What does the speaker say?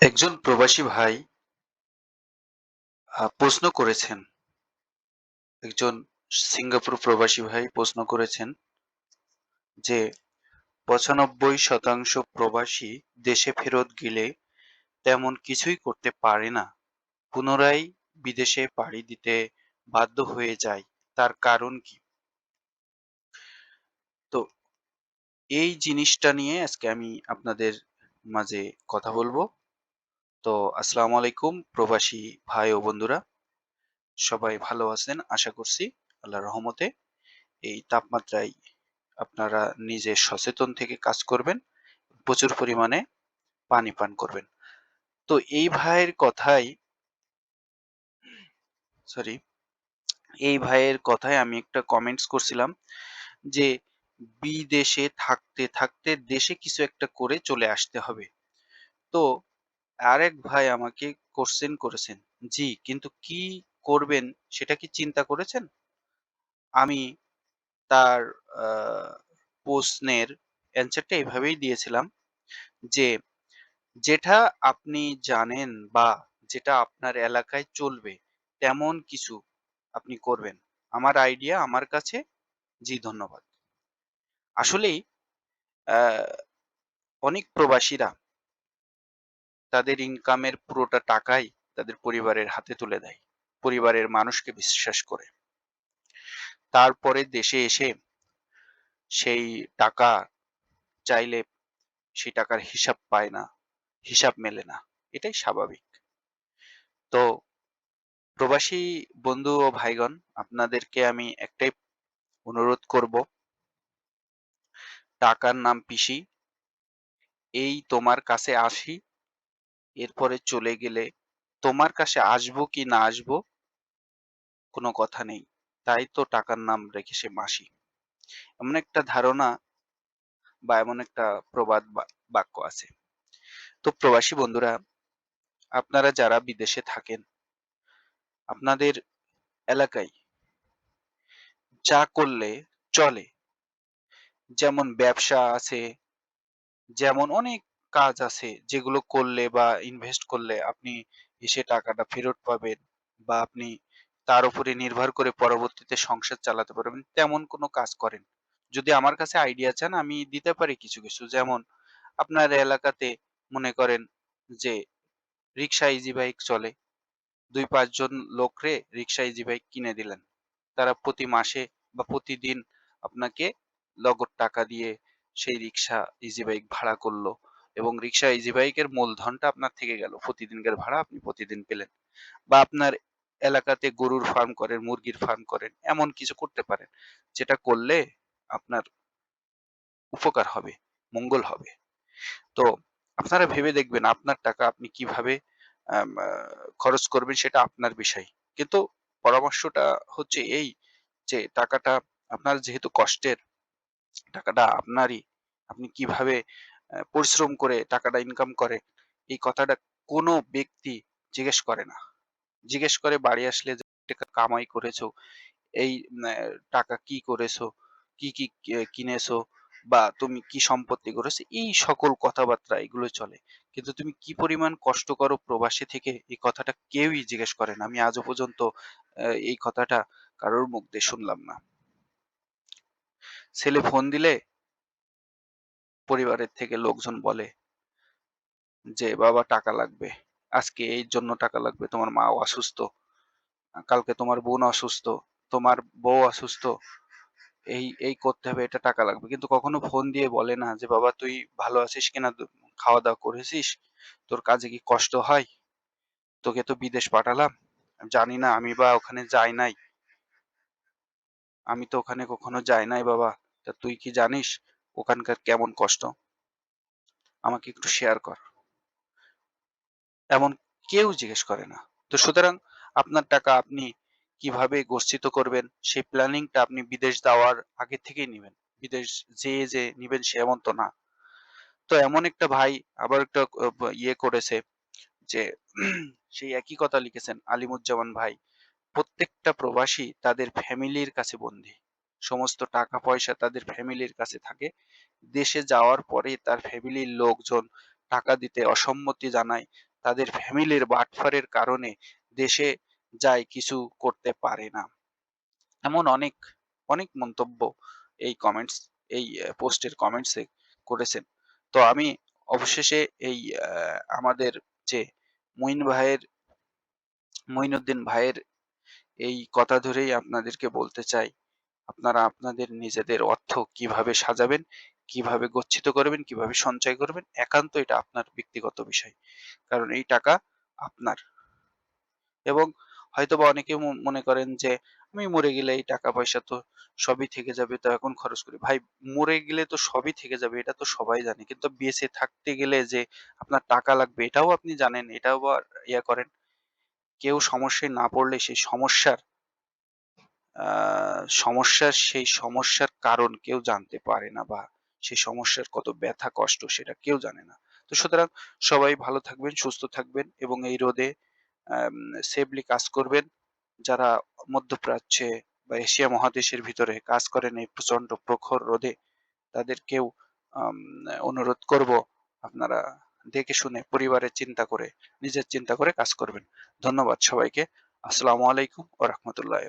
একজন প্রবাসী ভাই প্রশ্ন করেছেন। একজন সিঙ্গাপুর প্রবাসী ভাই প্রশ্ন করেছেন যে ৯৫% প্রবাসী দেশে ফেরত গেলে তেমন কিছুই করতে পারে না। পুনরায় বিদেশে পাড়ি দিতে বাধ্য হয়ে যায়। তার কারণ কি? তো, এই জিনিসটা নিয়ে আজকে আমি আপনাদের মাঝে কথা বলব। তো আসসালামু আলাইকুম প্রবাসী ভাই ও বন্ধুরা। সবাই ভালো আছেন আশা করছি আল্লাহর রহমতে। এই তাপমাত্রায় আপনারা নিজে সচেতন থেকে কাজ করবেন। প্রচুর পরিমাণে পানি পান করবেন। তো এই ভাইয়ের কথাই সরি, এই ভাইয়ের কথায় আমি একটা কমেন্টস করছিলাম যে বিদেশে থাকতে থাকতে দেশে কিছু একটা করে চলে আসতে হবে। তো আরেক ভাই আমাকে কোশ্চেন করেছেন, জি কিন্তু কি করবেন সেটা কি চিন্তা করেছেন? আমি তার প্রশ্নের অ্যান্সারটা এভাবেই দিয়েছিলাম যে, যেটা আপনি জানেন বা যেটা আপনার এলাকায় চলবে তেমন কিছু আপনি করবেন। আমার আইডিয়া আমার কাছে জি ধন্যবাদ। আসলেই অনেক প্রবাসীরা তাদের ইনকামের পুরোটা টাকাই তাদের পরিবারের হাতে তুলে দেয়। পরিবারের মানুষকে বিশ্বাস করে। তারপরে দেশে এসে সেই টাকা চাইলে সেই টাকার হিসাব পায় না, হিসাব মেলে না। এটাই স্বাভাবিক। তো প্রবাসী বন্ধু ও ভাইগণ আপনাদেরকে আমি একটাই অনুরোধ করব টাকার নাম পিসি। এই তোমার কাছে আসি, এরপরে চলে গেলে তোমার কাছে আসব কি না আসব কোনো কথা নেই। তাই তো টাকার নাম রেখেছে মাসি। এমন একটা ধারণা বা এমন একটা প্রবাদ বাক্য আছে। তো প্রবাসী বন্ধুরা আপনারা যারা বিদেশে থাকেন আপনাদের এলাকায় যা করলে চলে যেমন ব্যবসা আছে, যেমন অনেক কাজ আছে যেগুলো করলে বা ইনভেস্ট করলে আপনি এসে টাকাটা ফেরত পাবেন বা আপনি তার উপরে নির্ভর করে পরবর্তীতে সংসার চালাতে পারবেন তেমন কোনো কাজ করেন। যদি আমার কাছে আইডিয়া চান আমি দিতে পারি কিছু, কিছু। যেমন আপনার এলাকাতে মনে করেন যে রিক্সা ইজি বাইক চলে। ২-৫ জন লোকরে রিক্সা ইজি বাইক কিনে দিলেন। তারা প্রতি মাসে বা প্রতিদিন আপনাকে নগদ টাকা দিয়ে সেই রিক্সা ইজি বাইক ভাড়া করল এবং রিক্সা ইজি বাইকের মূলধনটা আপনার থেকে গেল। প্রতিদিনকার ভাড়া আপনি প্রতিদিন পেলেন। বা আপনার এলাকাতে গরুর ফার্ম করেন, মুরগির ফার্ম করেন, এমন কিছু করতে পারেন। যেটা করলে আপনার উপকার হবে, মঙ্গল হবে। তো আপনারা ভেবে দেখবেন আপনার টাকা আপনি কীভাবে খরচ করবেন সেটা আপনার বিষয়। কিন্তু পরামর্শটা হচ্ছে এই যে টাকাটা আপনার যেহেতু কষ্টের, টাকাটা আপনারই। আপনি কীভাবে পরিশ্রম করে টাকাটা ইনকাম করে এই কথাটা কোনো ব্যক্তি জিজ্ঞেস করে না। জিজ্ঞেস করে বাড়ি আসলে টাকা কামাই করেছ, এই টাকা কি করেছ, কি, কি কিনেছো বা তুমি কি সম্পত্তি করেছ, এই সকল কথাবার্তা এগুলো চলে। কিন্তু তুমি কি পরিমাণ কষ্ট করো প্রবাসী থেকে এই কথাটা কেউই জিজ্ঞেস করে না। আমি আজও পর্যন্ত এই কথাটা কারোর মুখ দিয়ে শুনলাম না। ছেলে ফোন দিলে পরিবারের থেকে লোকজন বলে যে, "বাবা টাকা লাগবে। আজকে এই জন্য টাকা লাগবে। তোমার মা অসুস্থ। কালকে তোমার বোন অসুস্থ, তোমার বউ অসুস্থ। এই, এই করতে হবে, এটা টাকা লাগবে।" কিন্তু কখনো ফোন দিয়ে বলে না যে, "বাবা তুই ভালো আছিস কিনা? দু খাওয়া-দাওয়া করেছিস? তোর কাজে কি কষ্ট হয়? তোকে তো বিদেশ পাঠালাম। জানি না আমি বা ওখানে যাই নাই। আমি তো ওখানে কখনো যাই নাই বাবা। তা তুই কি জানিস ওখানকার কেমন কষ্ট? আমাকে একটু শেয়ার কর।" এমন কেউ জিজ্ঞেস করে না। তো সুতরাং আপনার টাকা আপনি কীভাবে গচ্ছিত করবেন, সেই প্ল্যানিংটা আপনি বিদেশ যাওয়ার আগে থেকেই নিবেন। বিদেশ যেয়ে যে নিবেন সে এমন তো না। তো এমন একটা ভাই আবার একটা ইয়ে করেছে যে সেই একই কথা লিখেছেন, আলিমুজ্জামান ভাই। প্রত্যেকটা প্রবাসী তাদের ফ্যামিলির কাছে বন্দী। সমস্ত টাকা-পয়সা তাদের ফ্যামিলির কাছে থাকে। দেশে যাওয়ার পরে তার ফ্যামিলির লোকজন টাকা দিতে অসম্মতি জানায়। তাদের ফ্যামিলির বাটফারের কারণে দেশে যায় কিছু করতে পারে না এমন অনেক অনেক মন্তব্য এই কমেন্টস এই পোস্টের কমেন্টসে করেছেন তো আমি অবশেষে এই আমাদের যে মঈন ভাইয়ের, মঈনুদ্দিন ভাইয়ের এই কথা ধরেই আপনাদেরকে বলতে চাই আপনারা আপনাদের নিজেদের অর্থ কীভাবে সাজাবেন, কীভাবে গচ্ছিত করবেন, কীভাবে সঞ্চয় করবেন, একান্ত এটা আপনার ব্যক্তিগত বিষয়। কারণ এই টাকা আপনার। এবং হয়তোবা অনেকে মনে করেন যে, আমি মরে গেলে এই টাকা পয়সা তো সবই থেকে যাবে, তো এখন খরচ করি। ভাই, মরে গেলে তো সবই থেকে যাবে, এটা তো সবাই জানে। কিন্তু বেঁচে থাকতে গেলে যে আপনার টাকা লাগবে, এটাও আপনি জানেন, এটাও ইয়া করেন। কেউ সমস্যায় না পড়লে সেই সমস্যার সমস্যার সেই সমস্যার কারণ কেউ জানতে পারে না বা সেই সমস্যার কত ব্যথা, কষ্ট সেটা কেউ জানে না। তো সুতরাং সবাই ভালো থাকবেন, সুস্থ থাকবেন এবং এই রোদে সেফলি কাজ করবেন। যারা মধ্যপ্রাচ্যে বা এশিয়া মহাদেশের ভিতরে কাজ করেন এই প্রচণ্ড প্রখর রোদে, তাদেরকেও অনুরোধ করব আপনারা দেখে শুনে পরিবারের চিন্তা করে, নিজের চিন্তা করে কাজ করবেন। ধন্যবাদ সবাইকে। আসসালামু আলাইকুম ও রহমতুল্লাহ